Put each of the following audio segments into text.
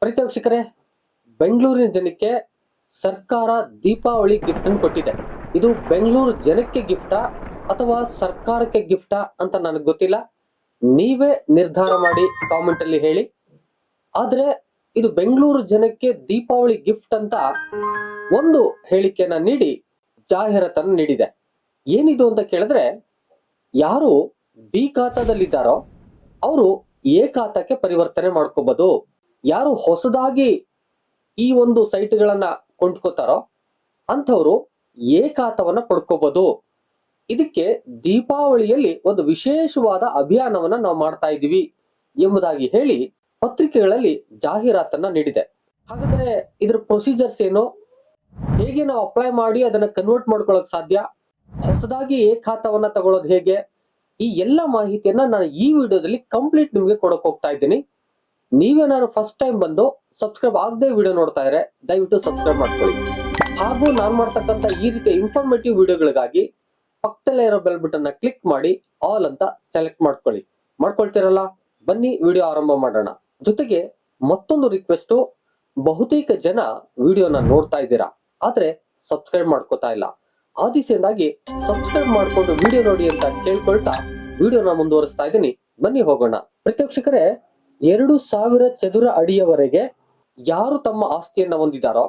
ಪ್ರೀತಿ ಬೆಂಗಳೂರಿನ ಜನಕ್ಕೆ ಸರ್ಕಾರ ದೀಪಾವಳಿ ಗಿಫ್ಟ್ ಕೊಟ್ಟಿದೆ. ಇದು ಬೆಂಗಳೂರು ಜನಕ್ಕೆ ಗಿಫ್ಟಾ ಅಥವಾ ಸರ್ಕಾರಕ್ಕೆ ಗಿಫ್ಟಾ ಅಂತ ನನಗೆ ಗೊತ್ತಿಲ್ಲ. ನೀವೇ ನಿರ್ಧಾರ ಮಾಡಿ ಕಾಮೆಂಟ್ ಅಲ್ಲಿ ಹೇಳಿ. ಆದ್ರೆ ಇದು ಬೆಂಗಳೂರು ಜನಕ್ಕೆ ದೀಪಾವಳಿ ಗಿಫ್ಟ್ ಅಂತ ಒಂದು ಹೇಳಿಕೆಯನ್ನ ನೀಡಿ ಜಾಹೀರಾತನ್ನು ನೀಡಿದೆ. ಏನಿದು ಅಂತ ಕೇಳಿದ್ರೆ, ಯಾರು ಬಿ ಖಾತಾದಲ್ಲಿದ್ದಾರೋ, ಅವರು ಎ ಖಾತಾಕ್ಕೆ ಪರಿವರ್ತನೆ ಮಾಡ್ಕೋಬಹುದು ಯಾರು ಹೊಸದಾಗಿ ಈ ಒಂದು ಸೈಟ್ಗಳನ್ನ ಕೊಂಡ್ಕೋತಾರೋ ಅಂಥವ್ರು ಏಕಾತವನ್ನ ಪಡ್ಕೋಬಹುದು ಇದಕ್ಕೆ ದೀಪಾವಳಿಯಲ್ಲಿ ಒಂದು ವಿಶೇಷವಾದ ಅಭಿಯಾನವನ್ನ ನಾವು ಮಾಡ್ತಾ ಇದ್ದೀವಿ ಎಂಬುದಾಗಿ ಹೇಳಿ ಪತ್ರಿಕೆಗಳಲ್ಲಿ ಜಾಹೀರಾತನ್ನ ನೀಡಿದೆ. ಹಾಗಾದ್ರೆ ಇದ್ರ ಪ್ರೊಸೀಜರ್ಸ್ ಏನು? ಹೇಗೆ ನಾವು ಅಪ್ಲೈ ಮಾಡಿ ಅದನ್ನ ಕನ್ವರ್ಟ್ ಮಾಡ್ಕೊಳ್ಳೋಕೆ ಸಾಧ್ಯ? ಹೊಸದಾಗಿ ಏಕಾತವನ್ನ ತಗೊಳ್ಳೋದು ಹೇಗೆ? ಈ ಎಲ್ಲ ಮಾಹಿತಿಯನ್ನ ನಾನು ಈ ವಿಡಿಯೋದಲ್ಲಿ ಕಂಪ್ಲೀಟ್ ನಿಮಗೆ ಕೊಡಕ್ ಹೋಗ್ತಾ ಇದ್ದೀನಿ. ನೀವೇನಾದ್ರು ಫಸ್ಟ್ ಟೈಮ್ ಬಂದು ಸಬ್ಸ್ಕ್ರೈಬ್ ಆಗದೆ ವಿಡಿಯೋ ನೋಡ್ತಾ ಇದ್ರೆ ದಯವಿಟ್ಟು ಸಬ್ಸ್ಕ್ರೈಬ್ ಮಾಡ್ಕೊಳ್ಳಿ. ಹಾಗೂ ನಾನು ಮಾಡ್ತಕ್ಕಂಥ ಈ ರೀತಿಯ ಇನ್ಫಾರ್ಮೇಟಿವ್ ವಿಡಿಯೋಗಳಿಗಾಗಿ ಪಕ್ಕದಲ್ಲೇ ಇರೋ ಬೆಲ್ ಬಟನ್ನ ಕ್ಲಿಕ್ ಮಾಡಿ ಆಲ್ ಅಂತ ಸೆಲೆಕ್ಟ್ ಮಾಡ್ಕೊಳ್ಳಿ. ಮಾಡ್ಕೊಳ್ತೀರಲ್ಲ? ಬನ್ನಿ ವಿಡಿಯೋ ಆರಂಭ ಮಾಡೋಣ. ಜೊತೆಗೆ ಮತ್ತೊಂದು ರಿಕ್ವೆಸ್ಟ್ ಬಹುತೇಕ ಜನ ವಿಡಿಯೋನ ನೋಡ್ತಾ ಇದ್ದೀರಾ. ಆದ್ರೆ ಸಬ್ಸ್ಕ್ರೈಬ್ ಮಾಡ್ಕೋತಾ ಇಲ್ಲ. ಆ ದಿಸೆಯಿಂದಾಗಿ ಸಬ್ಸ್ಕ್ರೈಬ್ ಮಾಡ್ಕೊಂಡು ವಿಡಿಯೋ ನೋಡಿ ಅಂತ ಕೇಳ್ಕೊಳ್ತಾ ವಿಡಿಯೋನ ಮುಂದುವರಿಸ್ತಾ ಇದ್ದೀನಿ. ಬನ್ನಿ ಹೋಗೋಣ. ಪ್ರತ್ಯಕ್ಷಕರೇ ಎರಡು ಸಾವಿರ ಚದುರ ಅಡಿಯವರೆಗೆ ಯಾರು ತಮ್ಮ ಆಸ್ತಿಯನ್ನ ಹೊಂದಿದಾರೋ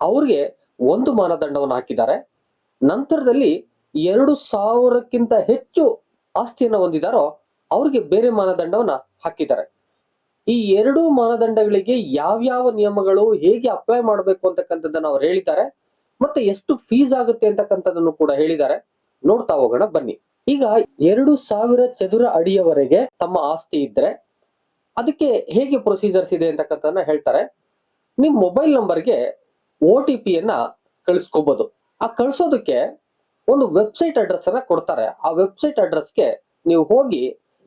ಅವ್ರಿಗೆ ಒಂದು ಮಾನದಂಡವನ್ನು ಹಾಕಿದ್ದಾರೆ. ನಂತರದಲ್ಲಿ ಎರಡು ಸಾವಿರಕ್ಕಿಂತ ಹೆಚ್ಚು ಆಸ್ತಿಯನ್ನ ಹೊಂದಿದಾರೋ ಅವ್ರಿಗೆ ಬೇರೆ ಮಾನದಂಡವನ್ನ ಹಾಕಿದ್ದಾರೆ. ಈ ಎರಡು ಮಾನದಂಡಗಳಿಗೆ ಯಾವ್ಯಾವ ನಿಯಮಗಳು, ಹೇಗೆ ಅಪ್ಲೈ ಮಾಡಬೇಕು ಅಂತಕ್ಕಂಥದ್ದನ್ನ ಅವ್ರು ಹೇಳಿದ್ದಾರೆ. ಮತ್ತೆ ಎಷ್ಟು ಫೀಸ್ ಆಗುತ್ತೆ ಅಂತಕ್ಕಂಥದ್ದನ್ನು ಕೂಡ ಹೇಳಿದ್ದಾರೆ. ನೋಡ್ತಾ ಹೋಗೋಣ, ಬನ್ನಿ. ಈಗ ಎರಡು ಸಾವಿರ ಚದುರ ಅಡಿಯವರೆಗೆ ತಮ್ಮ ಆಸ್ತಿ ಇದ್ರೆ ಅದಕ್ಕೆ ಹೇಗೆ ಪ್ರೊಸೀಜರ್ಸ್ ಇದೆ ಅಂತಕ್ಕಂಥದ್ದನ್ನ ಹೇಳ್ತಾರೆ. ನಿಮ್ಮ ಮೊಬೈಲ್ ನಂಬರ್ಗೆ ಓ ಟಿ ಪಿಯನ್ನ ಕಳಿಸ್ಕೋಬಹುದು ಆ ಕಳಿಸೋದಕ್ಕೆ ಒಂದು ವೆಬ್ಸೈಟ್ ಅಡ್ರೆಸ್ ಅನ್ನ ಕೊಡ್ತಾರೆ. ಆ ವೆಬ್ಸೈಟ್ ಅಡ್ರೆಸ್ಗೆ ನೀವು ಹೋಗಿ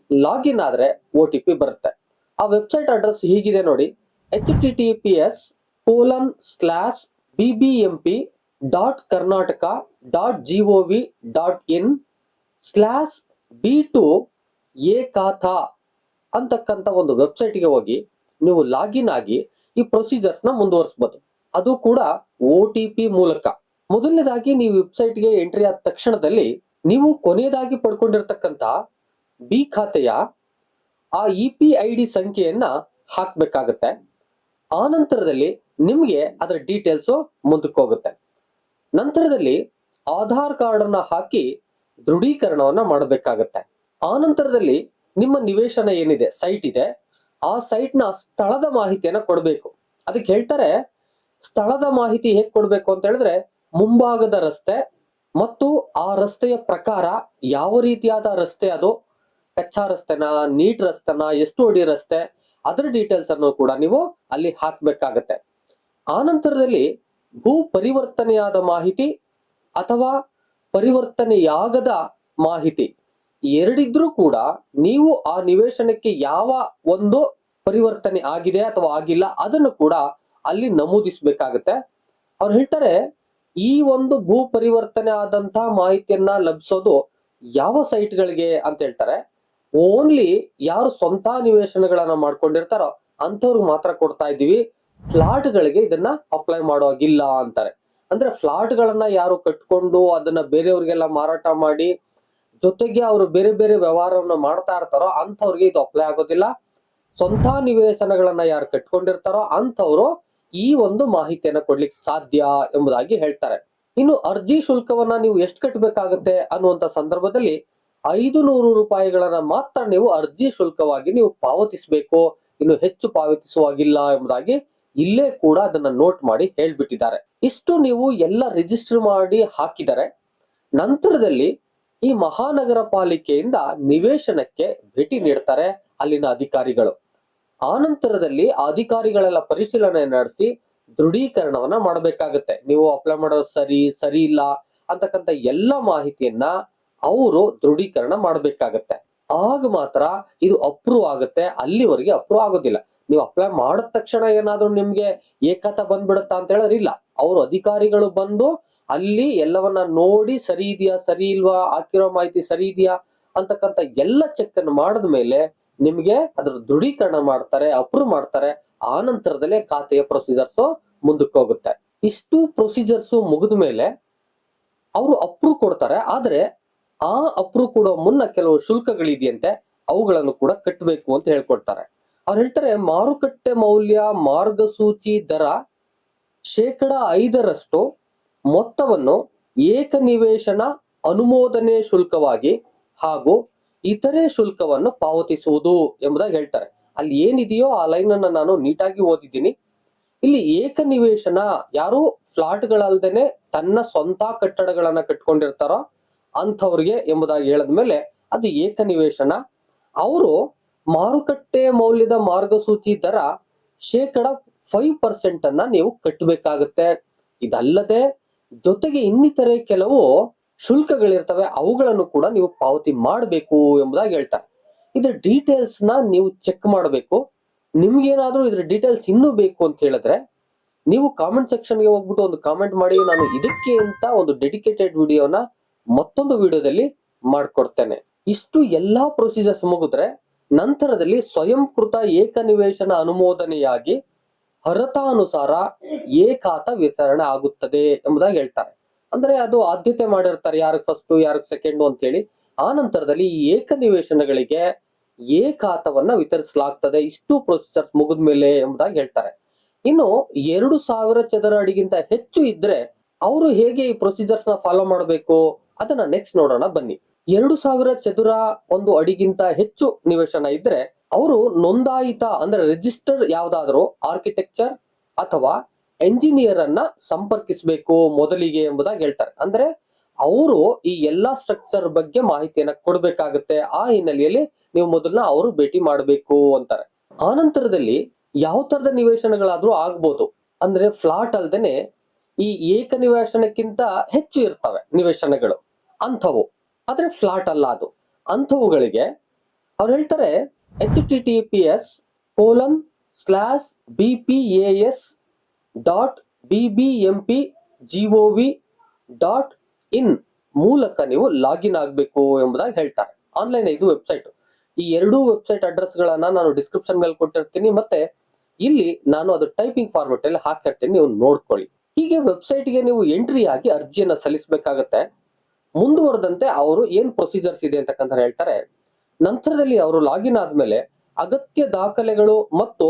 ಲಾಗಿನ್ ಆದ್ರೆ ಓ ಟಿ ಪಿ ಬರುತ್ತೆ. ಆ ವೆಬ್ಸೈಟ್ ಅಡ್ರೆಸ್ ಹೀಗಿದೆ ನೋಡಿ. H T T P S colon slash B B M P dot Karnataka dot G O V dot in slash B to A ಖಾತಾ ಅಂತಕ್ಕಂಥ ಒಂದು ವೆಬ್ಸೈಟ್ಗೆ ಹೋಗಿ ನೀವು ಲಾಗಿನ್ ಆಗಿ ಈ ಪ್ರೊಸೀಜರ್ಸ್ನ ನ ಮುಂದುವರಿಸಬಹುದು ಅದು ಕೂಡ ಒ ಟಿ ಪಿ ಮೂಲಕ. ಮೊದಲನೇದಾಗಿ ನೀವು ವೆಬ್ಸೈಟ್ಗೆ ಎಂಟ್ರಿ ಆದ ತಕ್ಷಣದಲ್ಲಿ ನೀವು ಕೊನೆಯದಾಗಿ ಪಡ್ಕೊಂಡಿರ್ತಕ್ಕಂಥ ಬಿ ಖಾತೆಯ ಆ ಇ ಪಿ ಐ ಡಿ ಸಂಖ್ಯೆಯನ್ನ ಹಾಕ್ಬೇಕಾಗತ್ತೆ. ಆ ನಂತರದಲ್ಲಿ ನಿಮಗೆ ಅದರ ಡೀಟೇಲ್ಸ್ ಮುಂದಕ್ಕೆ ಹೋಗುತ್ತೆ. ನಂತರದಲ್ಲಿ ಆಧಾರ್ ಕಾರ್ಡ್ ಅನ್ನ ಹಾಕಿ ದೃಢೀಕರಣವನ್ನ ಮಾಡಬೇಕಾಗತ್ತೆ. ಆ ನಂತರದಲ್ಲಿ ನಿಮ್ಮ ನಿವೇಶನ ಏನಿದೆ ಸೈಟ್ ಇದೆ, ಆ ಸೈಟ್ನ ಸ್ಥಳದ ಮಾಹಿತಿಯನ್ನ ಕೊಡಬೇಕು. ಅದಕ್ಕೆ ಹೇಳ್ತಾರೆ, ಸ್ಥಳದ ಮಾಹಿತಿ ಹೇಗ್ ಕೊಡ್ಬೇಕು ಅಂತ ಹೇಳಿದ್ರೆ, ಮುಂಭಾಗದ ರಸ್ತೆ ಮತ್ತು ಆ ರಸ್ತೆಯ ಪ್ರಕಾರ ಯಾವ ರೀತಿಯಾದ ರಸ್ತೆ ಅದು? ಕಚ್ಚಾ ರಸ್ತೆನ, ನೀಟ್ ರಸ್ತೆನ, ಎಷ್ಟು ಅಡಿ ರಸ್ತೆ? ಅದರ ಡೀಟೇಲ್ಸ್ ಅನ್ನು ಕೂಡ ನೀವು ಅಲ್ಲಿ ಹಾಕ್ಬೇಕಾಗತ್ತೆ. ಆ ನಂತರದಲ್ಲಿ ಭೂ ಪರಿವರ್ತನೆಯಾದ ಮಾಹಿತಿ ಅಥವಾ ಪರಿವರ್ತನೆಯಾಗದ ಮಾಹಿತಿ. ಎರಡಿದ್ರೂ ಕೂಡ ನೀವು ಆ ನಿವೇಶನಕ್ಕೆ ಯಾವ ಒಂದು ಪರಿವರ್ತನೆ ಆಗಿದೆ ಅಥವಾ ಆಗಿಲ್ಲ ಅದನ್ನು ಕೂಡ ಅಲ್ಲಿ ನಮೂದಿಸಬೇಕಾಗತ್ತೆ. ಅವ್ರು ಹೇಳ್ತಾರೆ, ಈ ಒಂದು ಭೂ ಪರಿವರ್ತನೆ ಆದಂತಹ ಮಾಹಿತಿಯನ್ನ ಲಭಿಸೋದು ಯಾವ ಸೈಟ್ಗಳಿಗೆ ಅಂತ ಹೇಳ್ತಾರೆ. ಓನ್ಲಿ ಯಾರು ಸ್ವಂತ ನಿವೇಶನಗಳನ್ನ ಮಾಡ್ಕೊಂಡಿರ್ತಾರೋ ಅಂಥವ್ರಿಗೆ ಮಾತ್ರ ಕೊಡ್ತಾ ಇದ್ದೀವಿ. ಫ್ಲಾಟ್ಗಳಿಗೆ ಇದನ್ನ ಅಪ್ಲೈ ಮಾಡುವಾಗಿಲ್ಲ ಅಂತಾರೆ. ಅಂದ್ರೆ ಫ್ಲಾಟ್ಗಳನ್ನ ಯಾರು ಕಟ್ಕೊಂಡು ಅದನ್ನ ಬೇರೆಯವ್ರಿಗೆಲ್ಲ ಮಾರಾಟ ಮಾಡಿ ಜೊತೆಗೆ ಅವರು ಬೇರೆ ಬೇರೆ ವ್ಯವಹಾರವನ್ನು ಮಾಡ್ತಾ ಇರ್ತಾರೋ ಅಂಥವ್ರಿಗೆ ಇದು ಅಪ್ಲೈ ಆಗೋದಿಲ್ಲ. ಸ್ವಂತ ನಿವೇಶನಗಳನ್ನ ಯಾರು ಕಟ್ಕೊಂಡಿರ್ತಾರೋ ಅಂಥವ್ರು ಈ ಒಂದು ಮಾಹಿತಿಯನ್ನು ಕೊಡ್ಲಿಕ್ಕೆ ಸಾಧ್ಯ ಎಂಬುದಾಗಿ ಹೇಳ್ತಾರೆ. ಇನ್ನು ಅರ್ಜಿ ಶುಲ್ಕವನ್ನ ನೀವು ಎಷ್ಟು ಕಟ್ಟಬೇಕಾಗತ್ತೆ ಅನ್ನುವಂತ ಸಂದರ್ಭದಲ್ಲಿ ಐದು ನೂರು ರೂಪಾಯಿಗಳನ್ನ ಮಾತ್ರ ನೀವು ಅರ್ಜಿ ಶುಲ್ಕವಾಗಿ ನೀವು ಪಾವತಿಸಬೇಕು. ಇನ್ನು ಹೆಚ್ಚು ಪಾವತಿಸುವಾಗಿಲ್ಲ ಎಂಬುದಾಗಿ ಇಲ್ಲೇ ಕೂಡ ಅದನ್ನ ನೋಟ್ ಮಾಡಿ ಹೇಳ್ಬಿಟ್ಟಿದ್ದಾರೆ. ಇಷ್ಟು ನೀವು ಎಲ್ಲ ರಿಜಿಸ್ಟರ್ ಮಾಡಿ ಹಾಕಿದರೆ ನಂತರದಲ್ಲಿ ಈ ಮಹಾನಗರ ಪಾಲಿಕೆಯಿಂದ ನಿವೇಶನಕ್ಕೆ ಭೇಟಿ ನೀಡ್ತಾರೆ ಅಲ್ಲಿನ ಅಧಿಕಾರಿಗಳು. ಆನಂತರದಲ್ಲಿ ನಂತರದಲ್ಲಿ ಅಧಿಕಾರಿಗಳೆಲ್ಲ ಪರಿಶೀಲನೆ ನಡೆಸಿ ದೃಢೀಕರಣವನ್ನ ಮಾಡಬೇಕಾಗತ್ತೆ. ನೀವು ಅಪ್ಲೈ ಮಾಡೋದು ಸರಿ ಸರಿ ಇಲ್ಲ ಅಂತಕ್ಕಂಥ ಎಲ್ಲ ಮಾಹಿತಿಯನ್ನ ಅವರು ದೃಢೀಕರಣ ಮಾಡಬೇಕಾಗತ್ತೆ. ಆಗ ಮಾತ್ರ ಇದು ಅಪ್ರೂವ್ ಆಗುತ್ತೆ. ಅಲ್ಲಿವರೆಗೆ ಅಪ್ರೂವ್ ಆಗೋದಿಲ್ಲ. ನೀವು ಅಪ್ಲೈ ಮಾಡಿದ ತಕ್ಷಣ ಏನಾದ್ರೂ ನಿಮ್ಗೆ ಏಕತ ಬಂದ್ಬಿಡುತ್ತಾ ಅಂತ ಹೇಳೋರಿಲ್ಲ. ಅವರು ಅಧಿಕಾರಿಗಳು ಬಂದು ಅಲ್ಲಿ ಎಲ್ಲವನ್ನ ನೋಡಿ ಸರಿ ಇದೆಯಾ, ಸರಿ ಇಲ್ವಾ, ಹಾಕಿರೋ ಮಾಹಿತಿ ಸರಿ ಇದೆಯಾ ಅಂತಕ್ಕಂಥ ಎಲ್ಲ ಚೆಕ್ ಅನ್ನು ಮಾಡಿದ ಮೇಲೆ ನಿಮ್ಗೆ ಅದ್ರ ದೃಢೀಕರಣ ಮಾಡ್ತಾರೆ ಅಪ್ರೂವ್ ಮಾಡ್ತಾರೆ. ಆ ನಂತರದಲ್ಲೇ ಖಾತೆಯ ಪ್ರೊಸೀಜರ್ಸ್ ಮುಂದಕ್ಕೆ ಹೋಗುತ್ತೆ. ಇಷ್ಟು ಪ್ರೊಸೀಜರ್ಸ್ ಮುಗಿದ ಮೇಲೆ ಅವರು ಅಪ್ರೂವ್ ಕೊಡ್ತಾರೆ. ಆದ್ರೆ ಆ ಅಪ್ರೂವ್ ಕೊಡೋ ಮುನ್ನ ಕೆಲವು ಶುಲ್ಕಗಳಿದೆಯಂತೆ ಅವುಗಳನ್ನು ಕೂಡ ಕಟ್ಟಬೇಕು ಅಂತ ಹೇಳ್ಕೊಡ್ತಾರೆ. ಅವ್ರು ಹೇಳ್ತಾರೆ, ಮಾರುಕಟ್ಟೆ ಮೌಲ್ಯ, ಮಾರ್ಗಸೂಚಿ ದರ ಶೇಕಡ ಐದರಷ್ಟು ಮೊತ್ತವನ್ನು ಏಕನಿವೇಶನ ಅನುಮೋದನೆ ಶುಲ್ಕವಾಗಿ ಹಾಗೂ ಇತರೆ ಶುಲ್ಕವನ್ನು ಪಾವತಿಸುವುದು ಎಂಬುದಾಗಿ ಹೇಳ್ತಾರೆ. ಅಲ್ಲಿ ಏನಿದೆಯೋ ಆ ಲೈನ್ ಅನ್ನ ನಾನು ನೀಟಾಗಿ ಓದಿದ್ದೀನಿ. ಇಲ್ಲಿ ಏಕನಿವೇಶನ ಯಾರು ಫ್ಲಾಟ್ಗಳಲ್ದೇನೆ ತನ್ನ ಸ್ವಂತ ಕಟ್ಟಡಗಳನ್ನ ಕಟ್ಕೊಂಡಿರ್ತಾರೋ ಅಂಥವ್ರಿಗೆ ಎಂಬುದಾಗಿ ಹೇಳಿದ್ಮೇಲೆ ಅದು ಏಕನಿವೇಶನ. ಅವರು ಮಾರುಕಟ್ಟೆ ಮೌಲ್ಯದ ಮಾರ್ಗಸೂಚಿ ದರ ಶೇಕಡ ಫೈವ್ ಪರ್ಸೆಂಟ್ ಅನ್ನ ನೀವು ಕಟ್ಟಬೇಕಾಗತ್ತೆ ಇದಲ್ಲದೆ ಜೊತೆಗೆ ಇನ್ನಿತರೆ ಕೆಲವು ಶುಲ್ಕಗಳಿರ್ತವೆ, ಅವುಗಳನ್ನು ಕೂಡ ನೀವು ಪಾವತಿ ಮಾಡಬೇಕು ಎಂಬುದಾಗಿ ಹೇಳ್ತಾರೆ. ಇದ್ರ ಡೀಟೇಲ್ಸ್ನ ನೀವು ಚೆಕ್ ಮಾಡಬೇಕು. ನಿಮ್ಗೇನಾದ್ರೂ ಇದ್ರ ಡೀಟೇಲ್ಸ್ ಇನ್ನೂ ಬೇಕು ಅಂತ ಹೇಳಿದ್ರೆ, ನೀವು ಕಾಮೆಂಟ್ ಸೆಕ್ಷನ್ಗೆ ಹೋಗ್ಬಿಟ್ಟು ಒಂದು ಕಾಮೆಂಟ್ ಮಾಡಿ, ನಾನು ಇದಕ್ಕೆ ಅಂತ ಒಂದು ಡೆಡಿಕೇಟೆಡ್ ವಿಡಿಯೋನ ಮತ್ತೊಂದು ವಿಡಿಯೋದಲ್ಲಿ ಮಾಡ್ಕೊಡ್ತೇನೆ. ಇಷ್ಟು ಎಲ್ಲಾ ಪ್ರೊಸೀಜರ್ಸ್ ಮುಗಿದ್ರೆ, ನಂತರದಲ್ಲಿ ಸ್ವಯಂಕೃತ ಏಕನಿವೇಶನ ಅನುಮೋದನೆಯಾಗಿ ಅರ್ಹತಾನುಸಾರ ಏಕಾತ ವಿತರಣೆ ಆಗುತ್ತದೆ ಎಂಬುದಾಗಿ ಹೇಳ್ತಾರೆ. ಅಂದ್ರೆ ಅದು ಆದ್ಯತೆ ಮಾಡಿರ್ತಾರೆ ಯಾರಿಗೆ ಫಸ್ಟ್ ಯಾರಿಗೆ ಸೆಕೆಂಡ್ ಅಂತ ಹೇಳಿ. ಆ ನಂತರದಲ್ಲಿ ಈ ಏಕನಿವೇಶನಗಳಿಗೆ ಏಕಾತವನ್ನ ವಿತರಿಸಲಾಗ್ತದೆ. ಇಷ್ಟು ಪ್ರೊಸೆಸರ್ ಮುಗಿದ ಮೇಲೆ ಎಂಬುದಾಗಿ ಹೇಳ್ತಾರೆ. ಇನ್ನು ಎರಡು ಸಾವಿರ ಚದರ ಅಡಿಗಿಂತ ಹೆಚ್ಚು ಇದ್ರೆ ಅವರು ಹೇಗೆ ಈ ಪ್ರೊಸೀಜರ್ಸ್ನ ಫಾಲೋ ಮಾಡಬೇಕು? ಅದನ್ನ ನೆಕ್ಸ್ಟ್ ನೋಡೋಣ ಬನ್ನಿ. ಎರಡು ಸಾವಿರ ಚದುರ ಒಂದು ಅಡಿಗಿಂತ ಹೆಚ್ಚು ನಿವೇಶನ ಇದ್ರೆ ಅವರು ನೋಂದಾಯಿತ ಅಂದ್ರೆ ರಿಜಿಸ್ಟರ್ ಯಾವ್ದಾದ್ರು ಆರ್ಕಿಟೆಕ್ಚರ್ ಅಥವಾ ಎಂಜಿನಿಯರ್ ಅನ್ನ ಸಂಪರ್ಕಿಸಬೇಕು ಮೊದಲಿಗೆ ಎಂಬುದಾಗಿ ಹೇಳ್ತಾರೆ. ಅಂದ್ರೆ ಅವರು ಈ ಎಲ್ಲಾ ಸ್ಟ್ರಕ್ಚರ್ ಬಗ್ಗೆ ಮಾಹಿತಿಯನ್ನ ಕೊಡ್ಬೇಕಾಗುತ್ತೆ. ಆ ಹಿನ್ನೆಲೆಯಲ್ಲಿ ನೀವು ಮೊದಲನ್ನ ಅವರು ಭೇಟಿ ಮಾಡಬೇಕು ಅಂತಾರೆ. ಆ ನಂತರದಲ್ಲಿ ಯಾವ ತರದ ನಿವೇಶನಗಳಾದ್ರೂ ಆಗ್ಬೋದು. ಅಂದ್ರೆ ಫ್ಲಾಟ್ ಅಲ್ದೇನೆ ಈ ಏಕ ನಿವೇಶನಕ್ಕಿಂತ ಹೆಚ್ಚು ಇರ್ತವೆ ನಿವೇಶನಗಳು ಅಂಥವು. ಆದ್ರೆ ಫ್ಲಾಟ್ ಅಲ್ಲ ಅದು. ಅಂಥವುಗಳಿಗೆ ಅವ್ರು ಹೇಳ್ತಾರೆ H T T P S colon slash B P A S dot B B M P G O V dot in ಮೂಲಕ ನೀವು ಲಾಗಿನ್ ಆಗಬೇಕು ಎಂಬುದಾಗಿ ಹೇಳ್ತಾರೆ. ಆನ್ಲೈನ್ ಇದು ವೆಬ್ಸೈಟ್ ಈ ಎರಡೂ ವೆಬ್ಸೈಟ್ ಅಡ್ರೆಸ್ ಗಳನ್ನ ನಾನು ಡಿಸ್ಕ್ರಿಪ್ಷನ್ ಮೇಲೆ ಕೊಟ್ಟಿರ್ತೀನಿ. ಮತ್ತೆ ಇಲ್ಲಿ ನಾನು ಅದು ಟೈಪಿಂಗ್ ಫಾರ್ಮೆಟ್ ಅಲ್ಲಿ ಹಾಕಿರ್ತೀನಿ. ನೀವು ನೋಡ್ಕೊಳ್ಳಿ. ಹೀಗೆ ವೆಬ್ಸೈಟ್ಗೆ ನೀವು ಎಂಟ್ರಿ ಆಗಿ ಅರ್ಜಿಯನ್ನು ಸಲ್ಲಿಸಬೇಕಾಗತ್ತೆ. ಮುಂದುವರೆದಂತೆ ಅವರು ಏನ್ ಪ್ರೊಸೀಜರ್ಸ್ ಇದೆ ಅಂತಕ್ಕಂಥ ಹೇಳ್ತಾರೆ. ನಂತರದಲ್ಲಿ ಅವರು ಲಾಗಿನ್ ಆದ್ಮೇಲೆ ಅಗತ್ಯ ದಾಖಲೆಗಳು ಮತ್ತು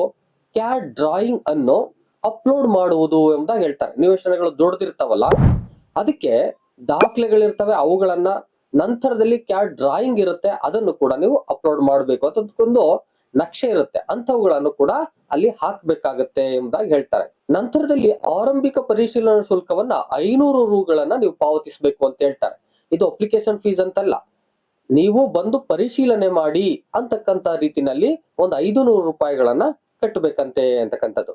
ಕ್ಯಾಡ್ ಡ್ರಾಯಿಂಗ್ ಅನ್ನು ಅಪ್ಲೋಡ್ ಮಾಡುವುದು ಎಂಬುದಾಗಿ ಹೇಳ್ತಾರೆ. ನಿವೇಶನಗಳು ದೊಡ್ಡದಿರ್ತಾವಲ್ಲ, ಅದಕ್ಕೆ ದಾಖಲೆಗಳಿರ್ತವೆ, ಅವುಗಳನ್ನ ನಂತರದಲ್ಲಿ ಕ್ಯಾಡ್ ಡ್ರಾಯಿಂಗ್ ಇರುತ್ತೆ, ಅದನ್ನು ಕೂಡ ನೀವು ಅಪ್ಲೋಡ್ ಮಾಡಬೇಕು. ಅದಕ್ಕೊಂದು ನಕ್ಷೆ ಇರುತ್ತೆ. ಅಂತವುಗಳನ್ನು ಕೂಡ ಅಲ್ಲಿ ಹಾಕ್ಬೇಕಾಗತ್ತೆ ಎಂಬುದಾಗಿ ಹೇಳ್ತಾರೆ. ನಂತರದಲ್ಲಿ ಆರಂಭಿಕ ಪರಿಶೀಲನಾ ಶುಲ್ಕವನ್ನ ಐನೂರು ರೂಗಳನ್ನ ನೀವು ಪಾವತಿಸಬೇಕು ಅಂತ ಹೇಳ್ತಾರೆ. ಇದು ಅಪ್ಲಿಕೇಶನ್ ಫೀಸ್ ಅಂತಲ್ಲ. ನೀವು ಬಂದು ಪರಿಶೀಲನೆ ಮಾಡಿ ಅಂತಕ್ಕಂತ ರೀತಿನಲ್ಲಿ ಒಂದು ಐದು ನೂರು ರೂಪಾಯಿಗಳನ್ನ ಕಟ್ಟಬೇಕಂತೆ ಅಂತಕ್ಕಂಥದ್ದು.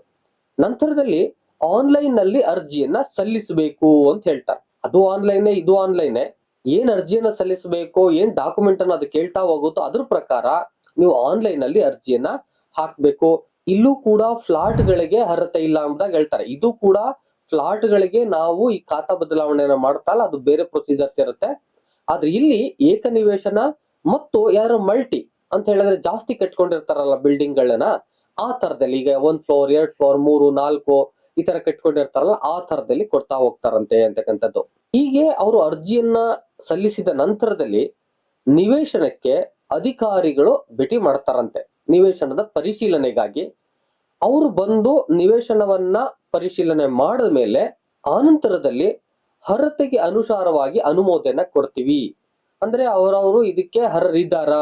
ನಂತರದಲ್ಲಿ ಆನ್ಲೈನ್ನಲ್ಲಿ ಅರ್ಜಿಯನ್ನ ಸಲ್ಲಿಸಬೇಕು ಅಂತ ಹೇಳ್ತಾರೆ. ಅದು ಆನ್ಲೈನ್, ಇದು ಆನ್ಲೈನ್. ಏನ್ ಅರ್ಜಿಯನ್ನ ಸಲ್ಲಿಸಬೇಕು, ಏನ್ ಡಾಕ್ಯುಮೆಂಟ್ ಅನ್ನ ಅದು ಕೇಳ್ತಾ ಹೋಗುತ್ತೋ ಅದ್ರ ಪ್ರಕಾರ ನೀವು ಆನ್ಲೈನ್ ಅಲ್ಲಿ ಅರ್ಜಿಯನ್ನ ಹಾಕ್ಬೇಕು. ಇಲ್ಲೂ ಕೂಡ ಫ್ಲಾಟ್ ಗಳಿಗೆ ಅರ್ಹತೆ ಇಲ್ಲ ಅಂತ ಹೇಳ್ತಾರೆ. ಇದು ಕೂಡ ಫ್ಲಾಟ್ ಗಳಿಗೆ ನಾವು ಈ ಖಾತಾ ಬದಲಾವಣೆಯನ್ನ ಮಾಡ್ತಾ ಅದು ಬೇರೆ ಪ್ರೊಸೀಜರ್ಸ್ ಇರುತ್ತೆ. ಆದ್ರೆ ಇಲ್ಲಿ ಏಕನಿವೇಶನ ಮತ್ತು ಯಾರು ಮಲ್ಟಿ ಅಂತ ಹೇಳಿದ್ರೆ ಜಾಸ್ತಿ ಕಟ್ಕೊಂಡಿರ್ತಾರಲ್ಲ ಬಿಲ್ಡಿಂಗ್ ಗಳನ್ನ ಆ ತರದಲ್ಲಿ ಈಗ ಒಂದ್ ಫ್ಲೋರ್, ಎರಡ್ ಫ್ಲೋರ್, ಮೂರು, ನಾಲ್ಕು ಈ ತರ ಕಟ್ಕೊಂಡಿರ್ತಾರಲ್ಲ, ಆ ತರದಲ್ಲಿ ಕೊಡ್ತಾ ಹೋಗ್ತಾರಂತೆ ಅಂತಕ್ಕಂಥದ್ದು. ಹೀಗೆ ಅವರು ಅರ್ಜಿಯನ್ನ ಸಲ್ಲಿಸಿದ ನಂತರದಲ್ಲಿ ನಿವೇಶನಕ್ಕೆ ಅಧಿಕಾರಿಗಳು ಭೇಟಿ ಮಾಡ್ತಾರಂತೆ. ನಿವೇಶನದ ಪರಿಶೀಲನೆಗಾಗಿ. ಅವರು ಬಂದು ನಿವೇಶನವನ್ನ ಪರಿಶೀಲನೆ ಮಾಡಿದ ಮೇಲೆ ಆನಂತರದಲ್ಲಿ ಅರ್ಹತೆಗೆ ಅನುಸಾರವಾಗಿ ಅನುಮೋದನೆ ಕೊಡ್ತೀವಿ. ಅಂದ್ರೆ ಅವರವರು ಇದಕ್ಕೆ ಅರ್ಹರಿದ್ದಾರ?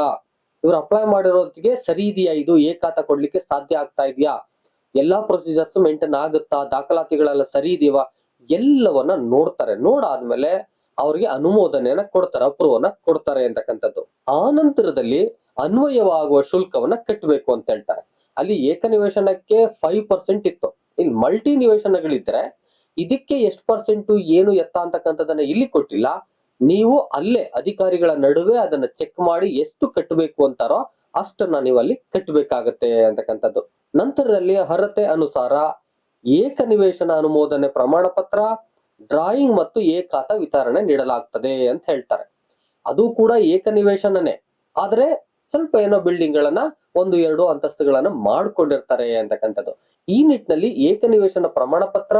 ಇವ್ರು ಅಪ್ಲೈ ಮಾಡಿರೋದಕ್ಕೆ ಸರಿ ಇದೆಯಾ ಇದು? ಏಕಾತ ಕೊಡ್ಲಿಕ್ಕೆ ಸಾಧ್ಯ ಆಗ್ತಾ ಇದೆಯಾ? ಎಲ್ಲಾ ಪ್ರೊಸೀಜರ್ಸ್ ಮೇಂಟೈನ್ ಆಗುತ್ತಾ? ದಾಖಲಾತಿಗಳೆಲ್ಲ ಸರಿ ಇದೆಯಾ? ಎಲ್ಲವನ್ನ ನೋಡ್ತಾರೆ. ನೋಡಾದ್ಮೇಲೆ ಅವ್ರಿಗೆ ಅನುಮೋದನೆಯನ್ನ ಕೊಡ್ತಾರೆ ಅಪ್ರೂವನ್ನ ಕೊಡ್ತಾರೆ ಅಂತಕ್ಕಂಥದ್ದು. ಆ ನಂತರದಲ್ಲಿ ಅನ್ವಯವಾಗುವ ಶುಲ್ಕವನ್ನ ಕಟ್ಟಬೇಕು ಅಂತ ಹೇಳ್ತಾರೆ. ಅಲ್ಲಿ ಏಕನಿವೇಶನಕ್ಕೆ ಫೈವ್ ಪರ್ಸೆಂಟ್ ಇತ್ತು. ಇಲ್ಲಿ ಮಲ್ಟಿ ನಿವೇಶನಗಳಿದ್ರೆ ಇದಕ್ಕೆ ಎಷ್ಟು ಪರ್ಸೆಂಟ್ ಏನು ಎತ್ತ ಅಂತಕ್ಕಂಥದ್ದನ್ನ ಇಲ್ಲಿ ಕೊಟ್ಟಿಲ್ಲ. ನೀವು ಅಲ್ಲೇ ಅಧಿಕಾರಿಗಳ ನಡುವೆ ಅದನ್ನ ಚೆಕ್ ಮಾಡಿ ಎಷ್ಟು ಕಟ್ಟಬೇಕು ಅಂತಾರೋ ಅಷ್ಟನ್ನ ನೀವು ಅಲ್ಲಿ ಕಟ್ಟಬೇಕಾಗತ್ತೆ ಅಂತಕ್ಕಂಥದ್ದು. ನಂತರದಲ್ಲಿ ಅರ್ಹತೆ ಅನುಸಾರ ಏಕ ನಿವೇಶನ ಅನುಮೋದನೆ ಪ್ರಮಾಣ ಪತ್ರ ಡ್ರಾಯಿಂಗ್ ಮತ್ತು ಏಕಾತ ವಿತರಣೆ ನೀಡಲಾಗ್ತದೆ ಅಂತ ಹೇಳ್ತಾರೆ. ಅದು ಕೂಡ ಏಕ ನಿವೇಶನನೇ ಆದ್ರೆ ಸ್ವಲ್ಪ ಏನೋ ಬಿಲ್ಡಿಂಗ್ ಗಳನ್ನ ಒಂದು ಎರಡು ಅಂತಸ್ತುಗಳನ್ನ ಮಾಡ್ಕೊಂಡಿರ್ತಾರೆ ಅಂತಕ್ಕಂಥದ್ದು. ಈ ನಿಟ್ಟಿನಲ್ಲಿ ಏಕನಿವೇಶನ ಪ್ರಮಾಣ ಪತ್ರ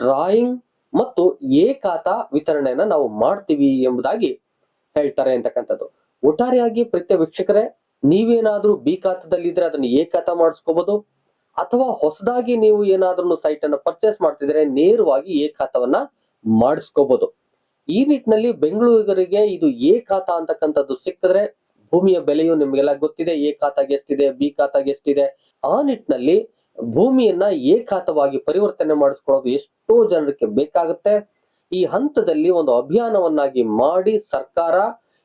ಡ್ರಾಯಿಂಗ್ ಮತ್ತು ಏಕಾತ ವಿತರಣೆಯನ್ನ ನಾವು ಮಾಡ್ತೀವಿ ಎಂಬುದಾಗಿ ಹೇಳ್ತಾರೆ ಅಂತಕ್ಕಂಥದ್ದು. ಒಟ್ಟಾರೆಯಾಗಿ ಪ್ರತ್ಯ ವೀಕ್ಷಕರೇ, ನೀವೇನಾದ್ರೂ ಬಿ ಖಾತಾದಲ್ಲಿ ಇದ್ರೆ ಅದನ್ನು ಏಕಾತ ಖಾತಾ ಮಾಡಿಸ್ಕೋಬಹುದು ಅಥವಾ ಹೊಸದಾಗಿ ನೀವು ಏನಾದ್ರೂ ಸೈಟ್ ಅನ್ನು ಪರ್ಚೇಸ್ ಮಾಡ್ತಿದ್ರೆ ನೇರವಾಗಿ ಎ ಖಾತಾವನ್ನ ಮಾಡಿಸ್ಕೋಬಹುದು ಈ ನಿಟ್ಟಿನಲ್ಲಿ ಬೆಂಗಳೂರಿಗರಿಗೆ ಇದು ಎ ಖಾತಾ ಅಂತಕ್ಕಂಥದ್ದು ಸಿಕ್ಕಿದ್ರೆ ಭೂಮಿಯ ಬೆಲೆಯು ನಿಮಗೆಲ್ಲ ಗೊತ್ತಿದೆ. ಎ ಖಾತಾಗೆ ಎಷ್ಟಿದೆ ಬಿ ಖಾತಾಗೆ ಎಷ್ಟಿದೆ. ಆ ನಿಟ್ಟಿನಲ್ಲಿ ಭೂಮಿಯನ್ನ ಏಕಾತವಾಗಿ ಪರಿವರ್ತನೆ ಮಾಡಿಸ್ಕೊಳ್ಳೋದು ಎಷ್ಟೋ ಜನರಿಗೆ ಬೇಕಾಗುತ್ತೆ. ಈ ಹಂತದಲ್ಲಿ ಒಂದು ಅಭಿಯಾನವನ್ನಾಗಿ ಮಾಡಿ ಸರ್ಕಾರ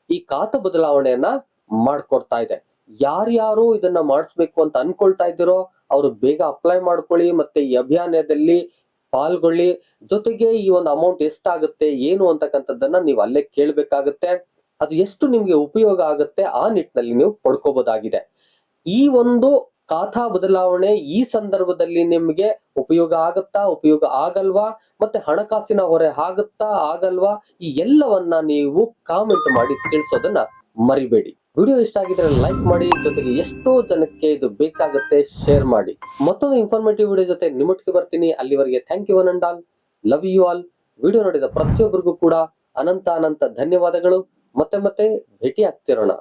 ಈ ಖಾತ ಬದಲಾವಣೆಯನ್ನ ಮಾಡ್ಕೊಡ್ತಾ ಇದೆ. ಯಾರ್ಯಾರು ಇದನ್ನ ಮಾಡಿಸ್ಬೇಕು ಅಂತ ಅನ್ಕೊಳ್ತಾ ಇದ್ದೀರೋ ಅವರು ಬೇಗ ಅಪ್ಲೈ ಮಾಡ್ಕೊಳ್ಳಿ, ಮತ್ತೆ ಈ ಅಭಿಯಾನದಲ್ಲಿ ಪಾಲ್ಗೊಳ್ಳಿ. ಜೊತೆಗೆ ಈ ಒಂದು ಅಮೌಂಟ್ ಎಷ್ಟಾಗುತ್ತೆ, ಏನು ಅಂತಕ್ಕಂಥದ್ದನ್ನ ನೀವು ಅಲ್ಲೇ ಕೇಳಬೇಕಾಗುತ್ತೆ. ಅದು ಎಷ್ಟು ನಿಮ್ಗೆ ಉಪಯೋಗ ಆಗುತ್ತೆ ಆ ನಿಟ್ಟಿನಲ್ಲಿ ನೀವು ಪಡ್ಕೋಬಹುದಾಗಿದೆ ಈ ಒಂದು ಖಾತಾ ಬದಲಾವಣೆ ಈ ಸಂದರ್ಭದಲ್ಲಿ ನಿಮಗೆ ಉಪಯೋಗ ಆಗುತ್ತಾ, ಉಪಯೋಗ ಆಗಲ್ವಾ? ಮತ್ತೆ ಹಣಕಾಸಿನ ಹೊರೆ ಆಗುತ್ತಾ, ಆಗಲ್ವಾ? ಈ ಎಲ್ಲವನ್ನ ನೀವು ಕಾಮೆಂಟ್ ಮಾಡಿ ತಿಳಿಸೋದನ್ನ ಮರಿಬೇಡಿ. ವಿಡಿಯೋ ಇಷ್ಟ ಆಗಿದ್ರೆ ಲೈಕ್ ಮಾಡಿ, ಜೊತೆಗೆ ಎಷ್ಟೋ ಜನಕ್ಕೆ ಇದು ಬೇಕಾಗುತ್ತೆ ಶೇರ್ ಮಾಡಿ. ಮತ್ತೊಂದು ಇನ್ಫಾರ್ಮೇಟಿವ್ ವಿಡಿಯೋ ಜೊತೆ ನಿಮ್ಮೊಟ್ಟಿಗೆ ಬರ್ತೀನಿ. ಅಲ್ಲಿವರೆಗೆ thank you one and all love you all video ನೋಡಿದ ಪ್ರತಿಯೊಬ್ಬರಿಗೂ ಕೂಡ ಅನಂತ ಅನಂತ ಧನ್ಯವಾದಗಳು. ಮತ್ತೆ ಮತ್ತೆ ಭೇಟಿ ಆಗ್ತಿರೋಣ